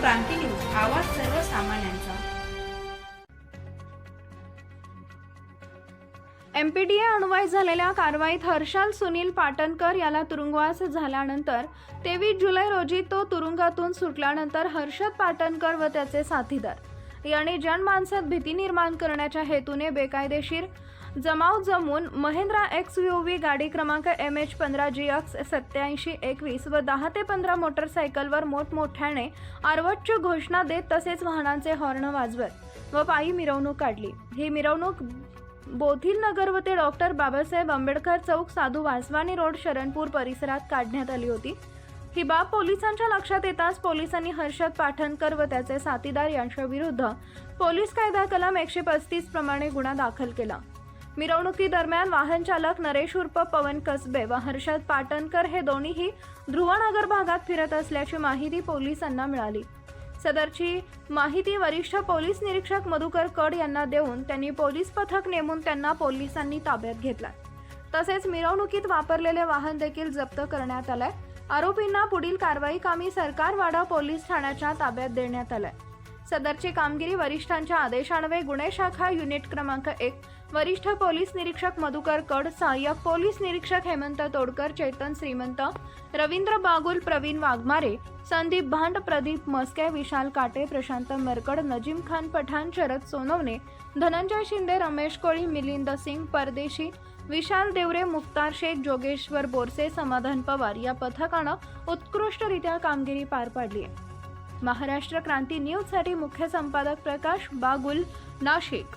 क्रांती news आवाज सर्वसामान्यांचा MPDA Anvay झालेल्या कारवाईत हर्षल सुनील पाटणकर याला तुरुंगवास झाल्यानंतर तेवीस जुलै रोजी तो तुरुंगातून सुटल्यानंतर हर्षद पाटणकर व त्याचे साथीदार. यांनी जनमानसात भीती निर्माण करण्याच्या हेतूने बेकायदेशीर जमाव जमून महिंद्रा एक्स यू व्ही गाडी क्रमांक एम एच पंधरा जी एक्स सत्याऐंशी एकवीस व दहा ते पंधरा मोटरसायकलवर मोठमोठ्याने आरवटची घोषणा देत तसेच वाहनांचे हॉर्न वाजवत व पायी मिरवणूक काढली. ही मिरवणूक बोथील नगर व ते डॉक्टर बाबासाहेब आंबेडकर चौक साधू वासवानी रोड शरणपूर परिसरात काढण्यात आली होती. ही बाब पोलिसांच्या लक्षात येताच पोलिसांनी हर्षद पाठणकर व त्याचे साथीदार यांच्याविरुद्ध पोलीस कायदा कलम एकशे पस्तीस प्रमाणे गुन्हा दाखल केला. मिरवणुकीदरम्यान वाहन चालक नरेश उर्फ पवन कसबे व हर्षद पाटणकर हे दोन्हीही ध्रुवनगर भागात फिरत असल्याची माहिती पोलिसांना मिळाली. सदरची माहिती वरिष्ठ पोलीस निरीक्षक मधुकर कड यांना देऊन त्यांनी पोलीस पथक नेमून त्यांना पोलिसांनी ताब्यात घेतला. तसेच मिरवणुकीत वापरलेले वाहन देखील जप्त करण्यात आलंय. आरोपींना पुढील कारवाई कामी सरकारवाडा पोलीस ठाण्याच्या ताब्यात देण्यात आलंय. सदरची कामगिरी वरिष्ठांच्या आदेशान्वये गुन्हे शाखा युनिट क्रमांक एक वरिष्ठ पोलीस निरीक्षक मधुकर कड सहाय्यक पोलीस निरीक्षक हेमंत तोडकर चेतन श्रीमंत रवींद्र बागुल प्रवीण वाघमारे संदीप भांड प्रदीप मस्के विशाल काटे प्रशांत मरकड नजीम खान पठाण शरद सोनवणे धनंजय शिंदे रमेश कोळी मिलिंद सिंग परदेशी विशाल देवरे मुक्तार शेख जोगेश्वर बोरसे समाधान पवार या पथकानं उत्कृष्टरित्या कामगिरी पार पाडली आहे महाराष्ट्र क्रांती न्यूजसाठी मुख्य संपादक प्रकाश बागुल नाशिक.